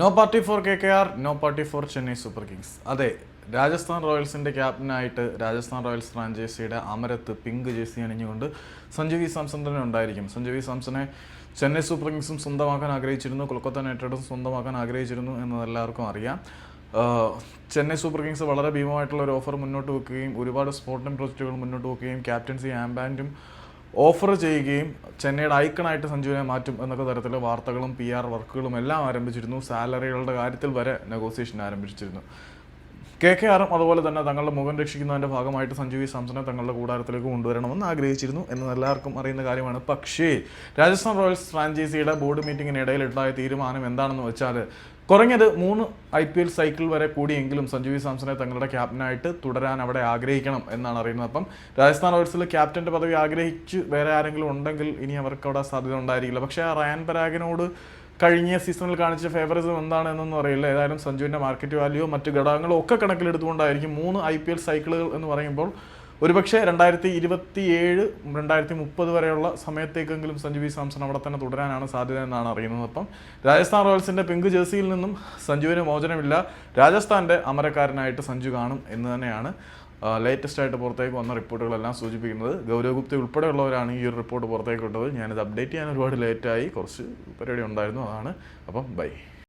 No party for K K R no party for Chennai Super Kings അതെ രാജസ്ഥാൻ റോയൽസിന്റെ ക്യാപ്റ്റനായിട്ട് Rajasthan Royals ഫ്രാഞ്ചൈസിയുടെ അമരത്ത് പിങ്ക് ജേഴ്സി അണിഞ്ഞുകൊണ്ട് സഞ്ജു വി സാംസൺ തന്നെ ഉണ്ടായിരിക്കും. സഞ്ജു വി സാംസണെ ചെന്നൈ സൂപ്പർ കിങ്സും സ്വന്തമാക്കാൻ ആഗ്രഹിച്ചിരുന്നു കൊൽക്കത്ത നൈറ്റ് സ്വന്തമാക്കാൻ ആഗ്രഹിച്ചിരുന്നു എന്നതെല്ലാവർക്കും അറിയാം. ചെന്നൈ സൂപ്പർ കിങ്സ് വളരെ ഭീമമായിട്ടുള്ള ഒരു ഓഫർ മുന്നോട്ട് വെക്കുകയും ഒരുപാട് സ്പോർട്ടിംഗ് പ്രൊജക്റ്റുകൾ മുന്നോട്ട് വെക്കുകയും ക്യാപ്റ്റൻസി ആംബാൻഡും ഓഫർ ചെയ്യുകയും ചെന്നൈയുടെ ഐക്കണായിട്ട് സഞ്ജുവിനെ മാറ്റും എന്നൊക്കെ തരത്തിലുള്ള വാർത്തകളും പി ആർ വർക്കുകളും എല്ലാം ആരംഭിച്ചിരുന്നു. സാലറികളുടെ കാര്യത്തിൽ വരെ നെഗോസിയേഷൻ ആരംഭിച്ചിരുന്നു. കെ കെ ആറും അതുപോലെ തന്നെ തങ്ങളുടെ മുഖം രക്ഷിക്കുന്നതിന്റെ ഭാഗമായിട്ട് സഞ്ജു വി സാംസനെ തങ്ങളുടെ കൂടാരത്തിലേക്ക് കൊണ്ടുവരണമെന്ന് ആഗ്രഹിച്ചിരുന്നു എന്ന് എല്ലാവർക്കും അറിയുന്ന കാര്യമാണ്. പക്ഷേ രാജസ്ഥാൻ റോയൽസ് ഫ്രാഞ്ചൈസിയുടെ ബോർഡ് മീറ്റിംഗിനിടയിൽ ഉണ്ടായ തീരുമാനം എന്താണെന്ന് വെച്ചാൽ കുറഞ്ഞത് മൂന്ന് ഐ പി എൽ സൈക്കിൾ വരെ കൂടിയെങ്കിലും സഞ്ജു വി സാംസനെ തങ്ങളുടെ ക്യാപ്റ്റനായിട്ട് തുടരാൻ അവിടെ ആഗ്രഹിക്കണം എന്നാണ് അറിയുന്നത്. അപ്പം രാജസ്ഥാൻ റോയൽസിൽ ക്യാപ്റ്റന്റെ പദവി ആഗ്രഹിച്ച് വേറെ ആരെങ്കിലും ഉണ്ടെങ്കിൽ ഇനി അവർക്ക് അവിടെ സാധ്യത ഉണ്ടായിരിക്കില്ല. പക്ഷേ ആ റയാൻ പരാഗിനോട് കഴിഞ്ഞ സീസണിൽ കാണിച്ച ഫേവറിസം എന്താണ് എന്നൊന്നും അറിയില്ല. ഏതായാലും സഞ്ജുവിന്റെ മാർക്കറ്റ് വാല്യൂ മറ്റ് ഘടകങ്ങളും ഒക്കെ കണക്കിലെടുത്തുകൊണ്ടായിരിക്കും മൂന്ന് ഐ പി എൽ സൈക്കിളുകൾ എന്ന് പറയുമ്പോൾ ഒരുപക്ഷെ രണ്ടായിരത്തി ഇരുപത്തി ഏഴ് രണ്ടായിരത്തി മുപ്പത് വരെയുള്ള സമയത്തേക്കെങ്കിലും സഞ്ജു വി സാംസൺ അവിടെ തന്നെ തുടരാനാണ് സാധ്യത എന്നാണ് അറിയുന്നത്. അപ്പം രാജസ്ഥാൻ റോയൽസിന്റെ പിങ്ക് ജേഴ്സിയിൽ നിന്നും സഞ്ജുവിന് മോചനമില്ല. രാജസ്ഥാന്റെ അമരക്കാരനായിട്ട് സഞ്ജു കാണും എന്ന് തന്നെയാണ് ലേറ്റസ്റ്റ് ആയിട്ട് പുറത്തേക്ക് വന്ന റിപ്പോർട്ടുകളെല്ലാം സൂചിപ്പിക്കുന്നത് ഗൗരവ് ഗുപ്ത ഉൾപ്പെടെയുള്ളവരാണ് ഈ ഒരു റിപ്പോർട്ട് പുറത്തേക്ക് വിട്ടത് ഞാനിത് അപ്ഡേറ്റ് ചെയ്യാൻ ഒരുപാട് ലേറ്റായി കുറച്ച് പരിപാടി ഉണ്ടായിരുന്നു. അതാണ്. അപ്പം ബൈ